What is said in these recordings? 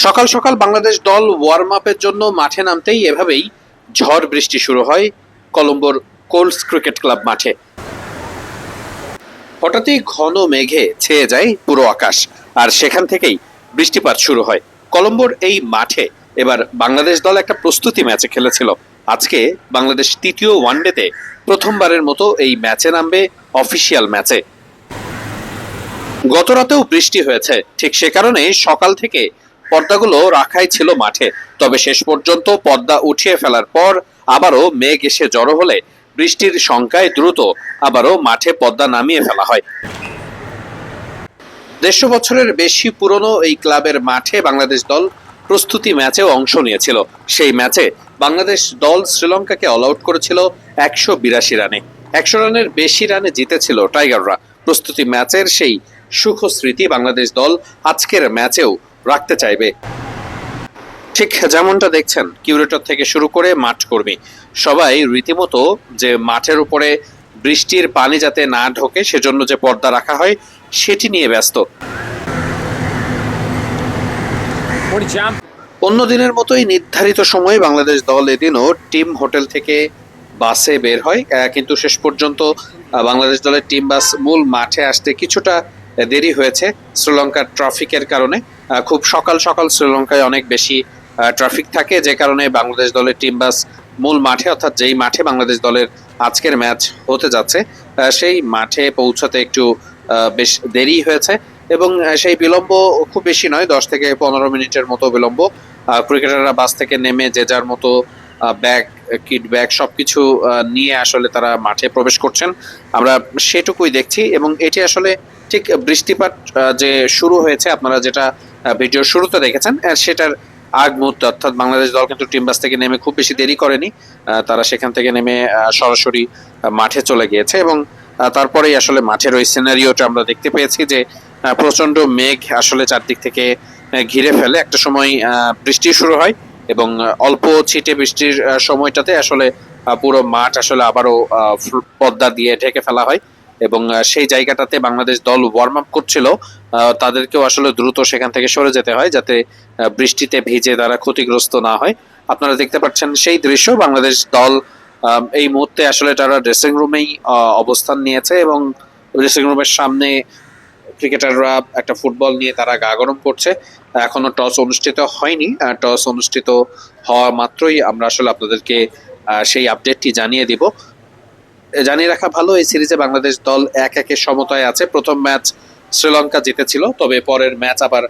সকাল সকাল বাংলাদেশ দল ওয়ার্ম আপের জন্য মাঠে নামতেই এভাবেই ঝড় বৃষ্টি শুরু হয় কলম্বোর কোল্ডস ক্রিকেট ক্লাব মাঠে। হঠাৎই ঘন মেঘে ছেয়ে যায় পুরো আকাশ, আর সেখান থেকেই বৃষ্টিপাত শুরু হয়। কলম্বোর এই মাঠে এবার বাংলাদেশ দল একটা প্রস্তুতি ম্যাচে খেলেছিল। আজকে বাংলাদেশ তৃতীয় ওয়ানডেতে প্রথমবারের মতো এই ম্যাচে নামবে অফিসিয়াল ম্যাচে। গত রাতেও বৃষ্টি হয়েছে, ঠিক সে কারণে সকাল থেকে পর্দাগুলো রাখাই ছিল মাঠে। তবে শেষ পর্যন্ত পর্দা উঠিয়ে ফেলার পর আবারও মেঘ এসে জড়ো হলে বৃষ্টির সংখ্যায় দ্রুত আবারও মাঠে পর্দা নামিয়ে ফেলা হয়। দেড়শো বছরের বেশি পুরনো এই ক্লাবের মাঠে বাংলাদেশ দল প্রস্তুতি ম্যাচেও অংশ নিয়েছিল। সেই ম্যাচে বাংলাদেশ দল শ্রীলঙ্কাকে অল আউট করেছিল একশো বিরাশি রানে। একশো রানের বেশি রানে জিতেছিল টাইগাররা। প্রস্তুতি ম্যাচের সেই সুখ স্মৃতি বাংলাদেশ দল আজকের ম্যাচেও রাখতে চাইবে। ঠিক যেমনটা দেখছেন, কিউরেটর থেকে শুরু করে মাঠ কর্মী। সবাই রীতিমতো যে মাঠের উপরে বৃষ্টির পানি যাতে না ঢোকে, সেজন্য যে পর্দা রাখা হয়, সেটি নিয়ে ব্যস্ত। অন্য দিনের মতোই নির্ধারিত সময়ে বাংলাদেশ দল এদিনও টিম হোটেল থেকে বাসে বের হয়। কিন্তু শেষ পর্যন্ত বাংলাদেশ দলের টিম বাস মূল মাঠে আসতে কিছুটা দেরি হয়েছে শ্রীলঙ্কার ট্রাফিকের কারণে। খুব সকাল সকাল শ্রীলঙ্কায় অনেক বেশি ট্রাফিক থাকে যে কারণে বাংলাদেশ দলের টিম বাস মূল মাঠে অর্থাৎ যেই মাঠে বাংলাদেশ দলের আজকের ম্যাচ হতে যাচ্ছে সেই মাঠে পৌঁছাতে একটু বেশ দেরি হয়েছে এবং সেই বিলম্ব খুব বেশি নয় দশ থেকে পনেরো মিনিটের মতো বিলম্ব। ক্রিকেটাররা বাস থেকে নেমে যে যার মতো ব্যাগ কিট ব্যাগ সবকিছু আহ, নিয়ে আসলে তারা মাঠে প্রবেশ করছেন। আমরা সেটুকুই দেখছি এবং এটি আসলে ঠিক বৃষ্টিপাত যে শুরু হয়েছে আপনারা যেটা ভিডিও শুরুতে দেখেছেন সেটার আগ মুহূর্তে, অর্থাৎ বাংলাদেশ দল কিন্তু টিম বাস থেকে নেমে খুব বেশি দেরি করেনি। তারা সেখান থেকে নেমে সরাসরি মাঠে চলে গিয়েছে এবং তারপরেই আসলে মাঠের ওই সিনারিওটা আমরা দেখতে পেয়েছি যে প্রচণ্ড মেঘ আসলে চারদিক থেকে ঘিরে ফেলে। একটা সময় বৃষ্টি শুরু হয় এবং অল্প ছিটে বৃষ্টির সময়টাতে আসলে পুরো মাঠ আসলে আবারও পদ্মা দিয়ে ঢেকে ফেলা হয়। এবং সেই জায়গাটাতে বাংলাদেশ দল ওয়ার্ম আপ করছিল তাদেরকেও আসলে দ্রুত সেখান থেকে সরে যেতে হয় যাতে বৃষ্টিতে ভিজে তারা ক্ষতিগ্রস্ত না হয়। আপনারা দেখতে পাচ্ছেন সেই দৃশ্য, বাংলাদেশ দল এই মুহূর্তে আসলে তারা ড্রেসিং রুমেই অবস্থান নিয়েছে এবং ড্রেসিং রুমের সামনে ক্রিকেটাররা একটা ফুটবল নিয়ে তারা গা গরম করছে। এখনও টস অনুষ্ঠিত হয়নি টস অনুষ্ঠিত হওয়া মাত্রই আমরা আসলে আপনাদেরকে সেই আপডেটটি জানিয়ে দিব। জানিয়ে রাখা ভালো, এই সিরিজে বাংলাদেশ দল এক একে সমতায় আছে। প্রথম ম্যাচ শ্রীলঙ্কা জিতেছিল, তবে পরের ম্যাচ আবার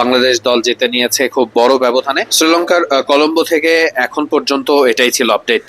বাংলাদেশ দল জিতে নিয়েছে খুব বড় ব্যবধানে। শ্রীলঙ্কার কলম্বো থেকে এখন পর্যন্ত এটাই ছিল আপডেট